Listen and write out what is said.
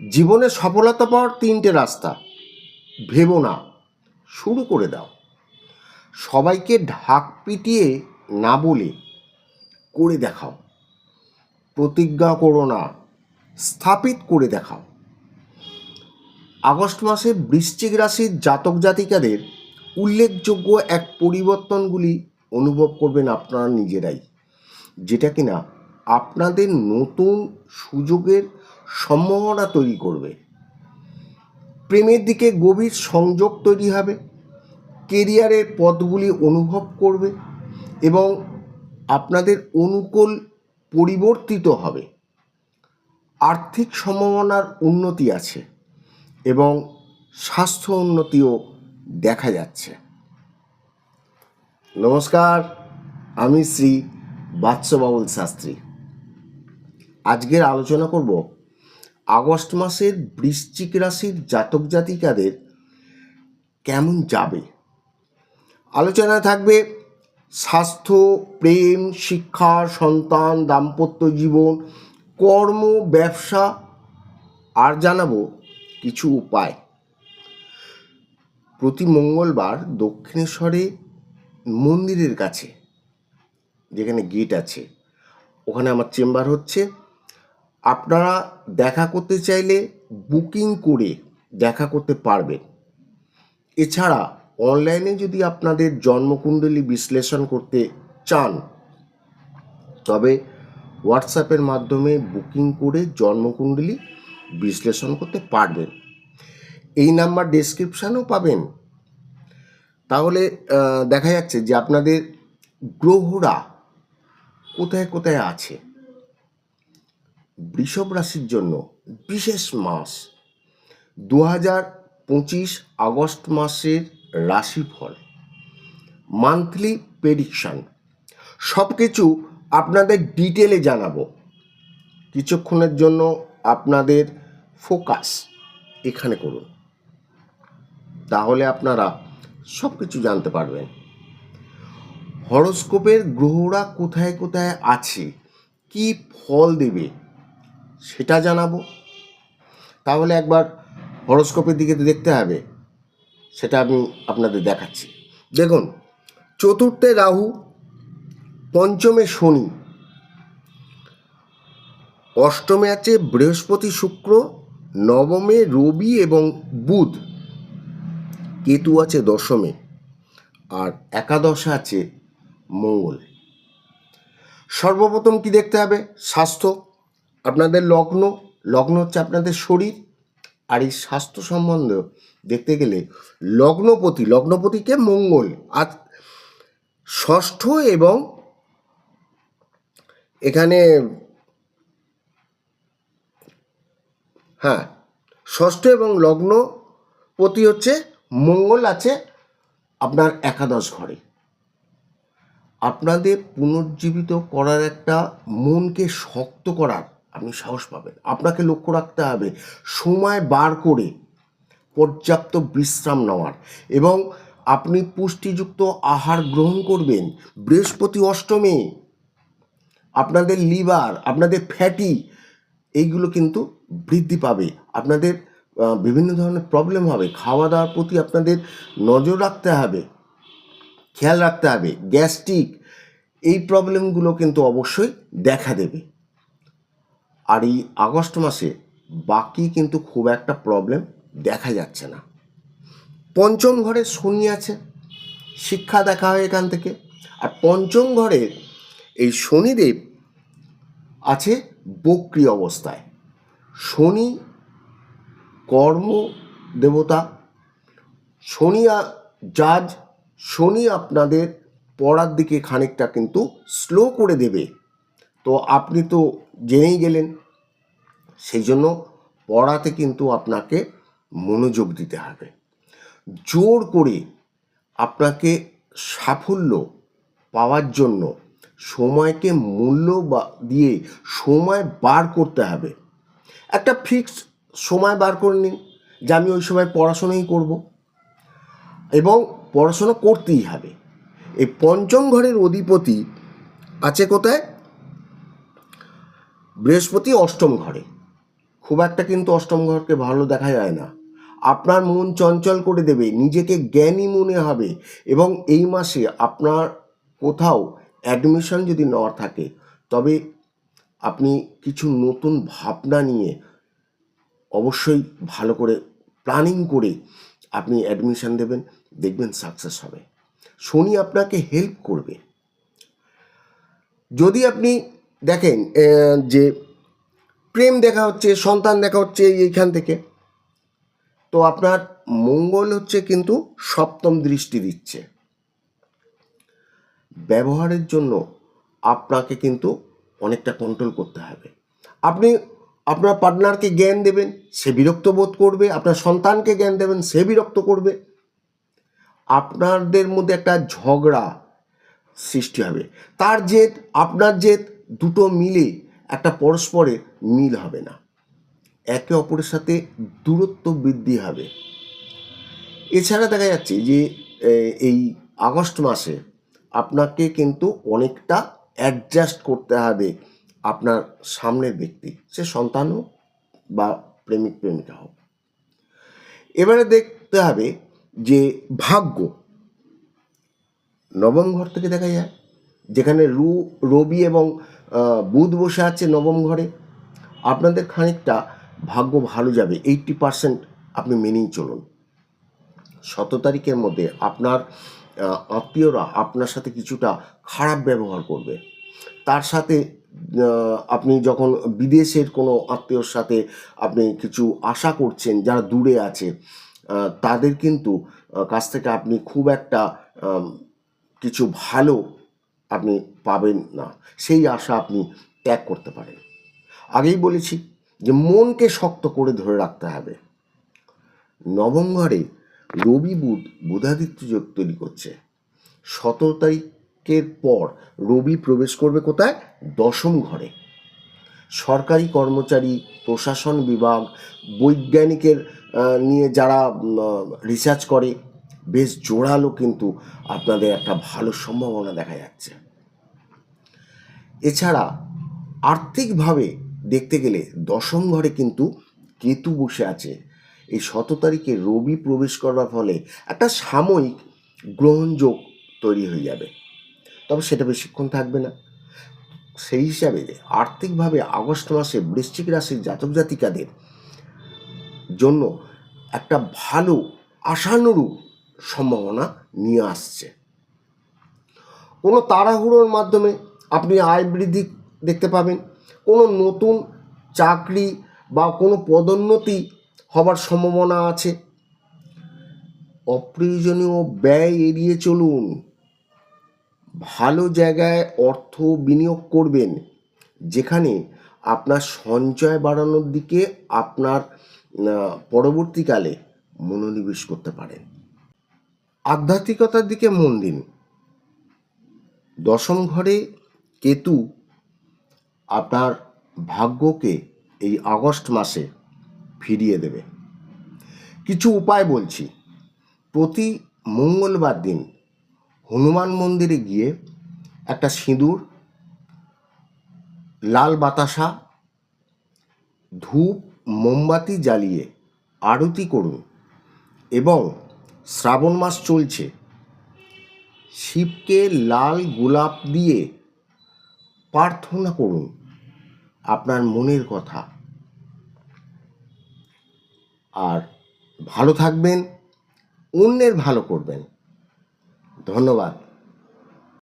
জীবনে সফলতা পাওয়ার তিনটে রাস্তা। ভেবো না, শুরু করে দাও। সবাইকে ঢাক পিটিয়ে না বলে করে দেখাও। প্রতিজ্ঞা করো না, স্থাপিত করে দেখাও। আগস্ট মাসে বৃশ্চিক রাশির জাতক জাতিকাদের উল্লেখযোগ্য এক পরিবর্তনগুলি অনুভব করবেন আপনারা নিজেরাই, যেটা কিনা আপনাদের নতুন সুযোগের সম্ভাবনা তৈরি করবে। প্রেমের দিকে গভীর সংযোগ তৈরি হবে কেরিয়ারের পথগুলি অনুভব করবে এবং আপনাদের অনুকূল পরিবর্তিত হবে। আর্থিক সম্ভাবনার উন্নতি আছে এবং স্বাস্থ্য উন্নতিও দেখা যাচ্ছে। নমস্কার, আমি শ্রী বাৎসবাবুল শাস্ত্রী। আজকের আলোচনা করব আগস্ট মাসের বৃশ্চিক রাশির জাতক জাতিকাদের কেমন যাবে? আলোচনা থাকবে স্বাস্থ্য, প্রেম, শিক্ষা, সন্তান, দাম্পত্য জীবন, কর্ম, ব্যবসা, আর জানাব কিছু উপায়। প্রতি মঙ্গলবার দক্ষিণেশ্বরে মন্দিরের কাছে, যেখানে গেট আছে, ওখানে আমার চেম্বার হচ্ছে। আপনারা দেখা করতে চাইলে বুকিং করে দেখা করতে পারবেন। এছাড়া অনলাইনে যদি আপনাদের জন্মকুণ্ডলী বিশ্লেষণ করতে চান, তবে হোয়াটসঅ্যাপের মাধ্যমে বুকিং করে জন্মকুণ্ডলী বিশ্লেষণ করতে পারবেন। এই নাম্বার ডেসক্রিপশানেও পাবেন। তাহলে দেখা যাচ্ছে যে আপনাদের গ্রহরা কোথায় কোথায় আছে। বৃষভ রাশির জন্য বিশেষ মাস। দু হাজার পঁচিশ আগস্ট মাসের রাশিফল। মান্থলি প্রেডিকশান সব কিছু আপনাদের ডিটেলে জানাব। কিছুক্ষণের জন্য আপনাদের ফোকাস এখানে করুন। তাহলে আপনারা সব কিছু জানতে পারবেন। হরোস্কোপের গ্রহরা কোথায় কোথায় আছে? কি ফল দেবে? সেটা জানাব। তাহলে একবার হরোস্কোপের দিকে দেখতে হবে, সেটা আমি আপনাদের দেখাচ্ছি। দেখুন, চতুর্থে রাহু, পঞ্চমে শনি, অষ্টমে আছে বৃহস্পতি শুক্র, নবমে রবি এবং বুধ। কেতু আছে দশমে, আর একাদশে আছে মঙ্গল। সর্বপ্রথম কি দেখতে হবে? স্বাস্থ্য। আপনাদের লগ্ন লগ্ন হচ্ছে আপনাদের শরীর আর এই স্বাস্থ্য সম্বন্ধ দেখতে গেলে লগ্নপতি, লগ্নপতিকে মঙ্গল। আজ ষষ্ঠ এবং এখানে হ্যাঁ ষষ্ঠ এবং লগ্নপতি হচ্ছে মঙ্গল আছে আপনার একাদশ ঘরে। আপনাদের পুনর্জীবিত করার একটা মনকে শক্ত করার আপনি সাহস পাবেন। আপনাকে লক্ষ্য রাখতে হবে, সময় বার করে পর্যাপ্ত বিশ্রাম নেওয়ার এবং আপনি পুষ্টিযুক্ত আহার গ্রহণ করবেন। বৃহস্পতি অষ্টমে, আপনাদের লিভার, আপনাদের ফ্যাটি, এইগুলো কিন্তু বৃদ্ধি পাবে। আপনাদের বিভিন্ন ধরনের প্রবলেম হবে। খাওয়া দাওয়ার প্রতি আপনাদের নজর রাখতে হবে, খেয়াল রাখতে হবে। গ্যাস্ট্রিক, এই প্রবলেমগুলো কিন্তু অবশ্যই দেখা দেবে। আর এই আগস্ট মাসে বাকি কিন্তু খুব একটা প্রবলেম দেখা যাচ্ছে না। পঞ্চম ঘরে শনি আছে, শিক্ষা দেখা হয় এখান থেকে। আর পঞ্চম ঘরে এই শনিদেব আছে বক্রি অবস্থায়। শনি কর্ম দেবতা, শনি জাজ, শনি আপনাদের পড়ার দিকে খানিকটা কিন্তু স্লো করে দেবে। তো আপনি তো জেনেই গেলেন সেই জন্য পড়াতে কিন্তু আপনাকে মনোযোগ দিতে হবে। জোর করে আপনাকে সাফল্য পাওয়ার জন্য সময়কে মূল্য বা- দিয়ে সময় বার করতে হবে। একটা ফিক্সড সময় বার করে নিন যে আমি ওই সময় পড়াশোনাই করব। এবং পড়াশোনা করতেই হবে। এই পঞ্চম ঘরের অধিপতি আছে কোথায়? বৃহস্পতি অষ্টম ঘরে। খুব একটা কিন্তু অষ্টম ঘরকে ভালো দেখা যায় না। আপনার মন চঞ্চল করে দেবে, নিজেকে জ্ঞানী মনে হবে এবং এই মাসে আপনার কোথাও অ্যাডমিশন যদি নেওয়ার থাকে, তবে আপনি কিছু নতুন ভাবনা নিয়ে অবশ্যই ভালো করে প্ল্যানিং করে আপনি অ্যাডমিশন দেবেন, দেখবেন সাকসেস হবে। শনি আপনাকে হেল্প করবে। যদি আপনি দেখেন যে প্রেম দেখা হচ্ছে, সন্তান দেখা হচ্ছে এইখান থেকে। তো আপনার মঙ্গল হচ্ছে কিন্তু সপ্তম দৃষ্টি দিচ্ছে। ব্যবহারের জন্য আপনাকে কিন্তু অনেকটা কন্ট্রোল করতে হবে। আপনি আপনার পার্টনারকে জ্ঞান দেবেন, সে বিরক্ত বোধ করবে, আপনার সন্তানকে জ্ঞান দেবেন, সে বিরক্ত করবে। আপনাদের মধ্যে একটা ঝগড়া সৃষ্টি হবে। তার জেদ, আপনার জেদ দুটো মিলে একটা পরস্পরের মিল হবে না। একে অপরের সাথে দূরত্ব বৃদ্ধি হবে। এছাড়া দেখা যাচ্ছে যে এই আগস্ট মাসে আপনাকে কিন্তু অনেকটা অ্যাডজাস্ট করতে হবে আপনার সামনের ব্যক্তি, সে সন্তান হোক বা প্রেমিক, প্রেমিকা হোক। এবারে দেখতে হবে যে, ভাগ্য। নবম ঘর থেকে দেখা যায়, যেখানে রু, রবি এবং বুধ বসে আছে নবম ঘরে। আপনাদের খানিকটা ভাগ্য ভালো যাবে এইটটি পার্সেন্ট আপনি মেনেই চলুন। শত তারিখের মধ্যে আপনার আত্মীয়রা আপনার সাথে কিছুটা খারাপ ব্যবহার করবে। তার সাথে আপনি যখন বিদেশের কোনো আত্মীয়র সাথে আপনি কিছু আশা করছেন, যারা দূরে আছে তাদের কিন্তু কাছ থেকে আপনি খুব একটা কিছু ভালো আপনি পাবেন না। সেই আশা আপনি ত্যাগ করতে পারেন। আগেই বলেছি যে মনকে শক্ত করে ধরে রাখতে হবে। নবম ঘরে রবি বুধ, বুধাদিত্য যোগ তৈরি করছে। সতেরো তারিখের পর রবি প্রবেশ করবে কোথায়? দশম ঘরে। সরকারি কর্মচারী, প্রশাসন বিভাগ, বৈজ্ঞানিকের নিয়ে যারা রিসার্চ করে বেশ জোরালো কিন্তু আপনাদের একটা ভালো সম্ভাবনা দেখা যাচ্ছে। এছাড়া আর্থিকভাবে দেখতে গেলে দশম ঘরে কিন্তু কেতু বসে আছে। এই শত তারিখে রবি প্রবেশ করার ফলে একটা সাময়িক গ্রহণযোগ তৈরি হয়ে যাবে। তবে সেটা বেশিক্ষণ থাকবে না। সেই হিসাবে আর্থিকভাবে আগস্ট মাসে বৃশ্চিক রাশির জাতক জাতিকাদের জন্য একটা ভালো আশানুরূপ সম্ভাবনা নিয়ে আসছে। কোনো তাড়াহুড়োর মাধ্যমে আপনি আয় বৃদ্ধি দেখতে পাবেন। কোনো নতুন চাকরি বা কোনো পদোন্নতি হবার সম্ভাবনা আছে। অপ্রয়োজনীয় ব্যয় এড়িয়ে চলুন। ভালো জায়গায় অর্থ বিনিয়োগ করবেন, যেখানে আপনার সঞ্চয় বাড়ানোর দিকে আপনার পরবর্তীকালে মনোনিবেশ করতে পারেন। আধ্যাত্মিকতার দিকে মন দিন। দশম ঘরে কেতু আপনার ভাগ্যকে এই আগস্ট মাসে ফিরিয়ে দেবে। কিছু উপায় বলছি। প্রতি মঙ্গলবার দিন হনুমান মন্দিরে গিয়ে একটা সিঁদুর, লাল বাতাসা, ধূপ, মোমবাতি জ্বালিয়ে আরতি করুন এবং শ্রাবণ মাস চলছে। শিবকে লাল গোলাপ দিয়ে প্রার্থনা করুন, আপনার মনের কথা। আর ভালো থাকবেন, অন্যের ভালো করবেন। ধন্যবাদ।